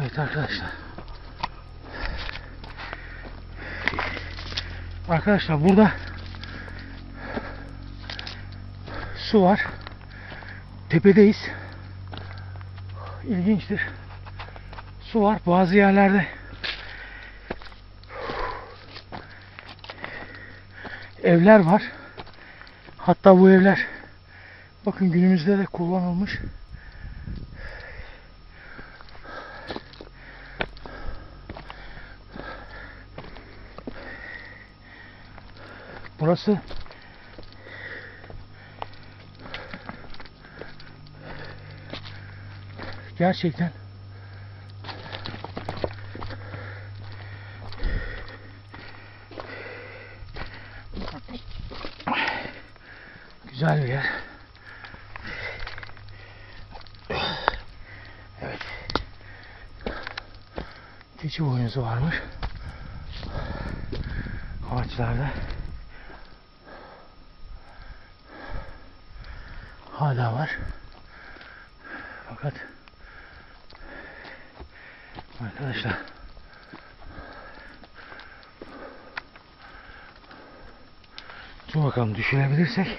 Evet arkadaşlar. Arkadaşlar burada su var. Tepedeyiz. İlginçtir. Su var. Bazı yerlerde evler var. Hatta bu evler bakın günümüzde de kullanılmış. Burası gerçekten güzel bir yer. Evet. Keçi boynuzu varmış. Ağaçlarda. Hala var. Fakat arkadaşlar Dur bakalım düşürebilirsek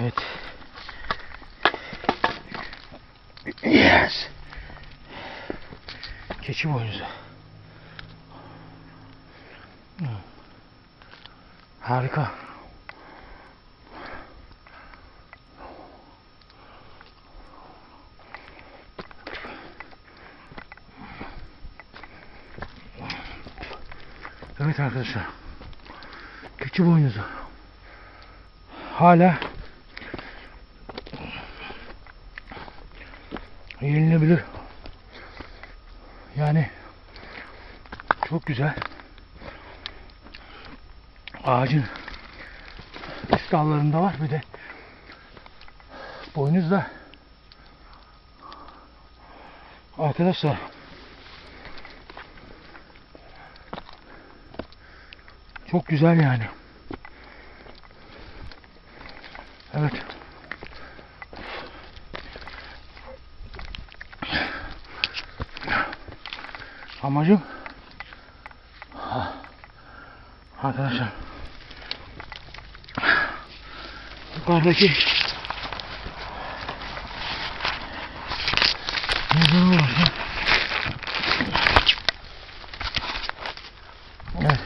Evet. Yes. Keçi boynuzu. Harika. Evet arkadaşlar. Keçi boynuzu. Hala yenilebilir. Yani çok güzel ağacın üst dallarında var bir de. Boynuz da. Arkadaşlar. Çok güzel yani. Evet. Amacım. Arkadaşlar yukarıdaki mezara ulaşın. Evet.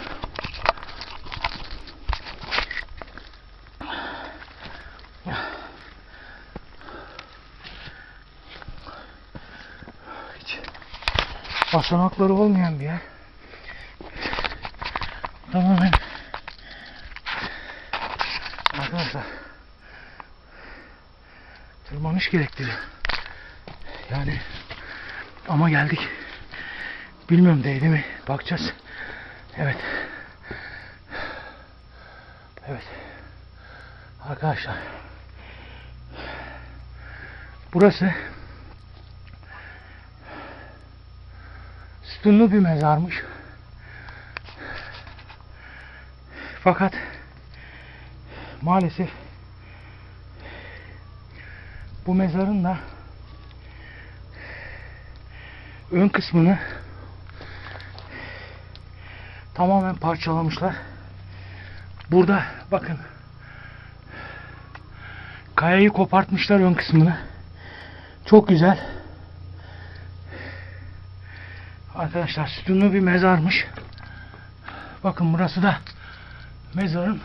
Hiç basamakları olmayan bir yer. Tamamen arkadaşlar tırmanış gerektiriyor. Yani ama geldik. Bilmiyorum değdi mi? Bakacağız. Evet. Evet. Arkadaşlar. Burası sütunlu bir mezarmış. Fakat maalesef bu mezarın da ön kısmını tamamen parçalamışlar. Burada bakın kayayı kopartmışlar ön kısmını. Çok güzel. Arkadaşlar sütunlu bir mezarmış. Bakın burası da mezarın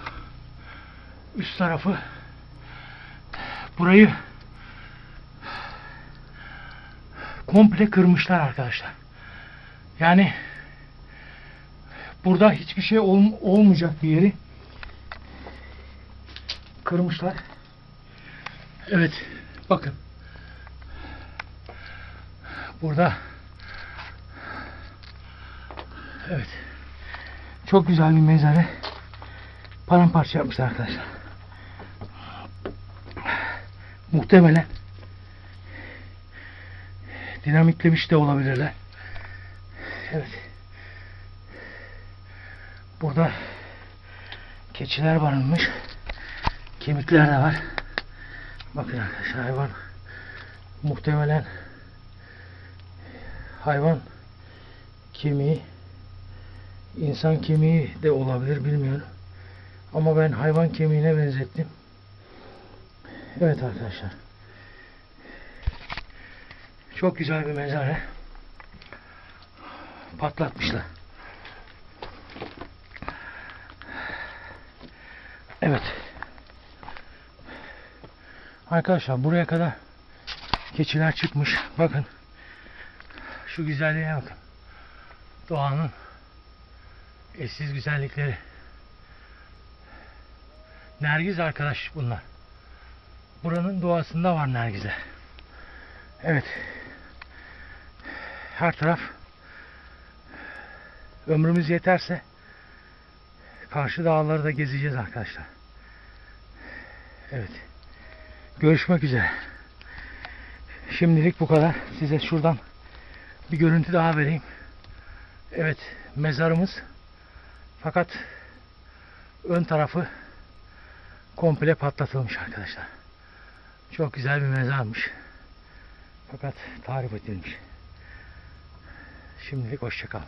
üst tarafı. Burayı komple kırmışlar arkadaşlar. Yani burada hiçbir şey ol- olmayacak bir yeri kırmışlar. Evet. Bakın. Burada Evet. Çok güzel bir mezarı paramparça yapmışlar arkadaşlar. Muhtemelen dinamitlemiş de olabilirler. Evet. Burada keçiler barınmış. Kemikler de var. Bakın arkadaşlar hayvan muhtemelen hayvan kemiği insan kemiği de olabilir bilmiyorum. Ama ben hayvan kemiğine benzettim. Evet arkadaşlar. Çok güzel bir mezare. Patlatmışlar. Evet. Arkadaşlar buraya kadar keçiler çıkmış. Bakın. Şu güzelliğe bakın. Doğanın eşsiz güzellikleri. Nergiz arkadaş bunlar. Buranın doğasında var nergizler. Evet. Her taraf ömrümüz yeterse karşı dağları da gezeceğiz arkadaşlar. Evet. Görüşmek üzere. Şimdilik bu kadar. Size şuradan bir görüntü daha vereyim. Evet, mezarımız. Fakat ön tarafı komple patlatılmış arkadaşlar. Çok güzel bir mezarmış. Fakat tarif edilmiş. Şimdilik hoşçakal.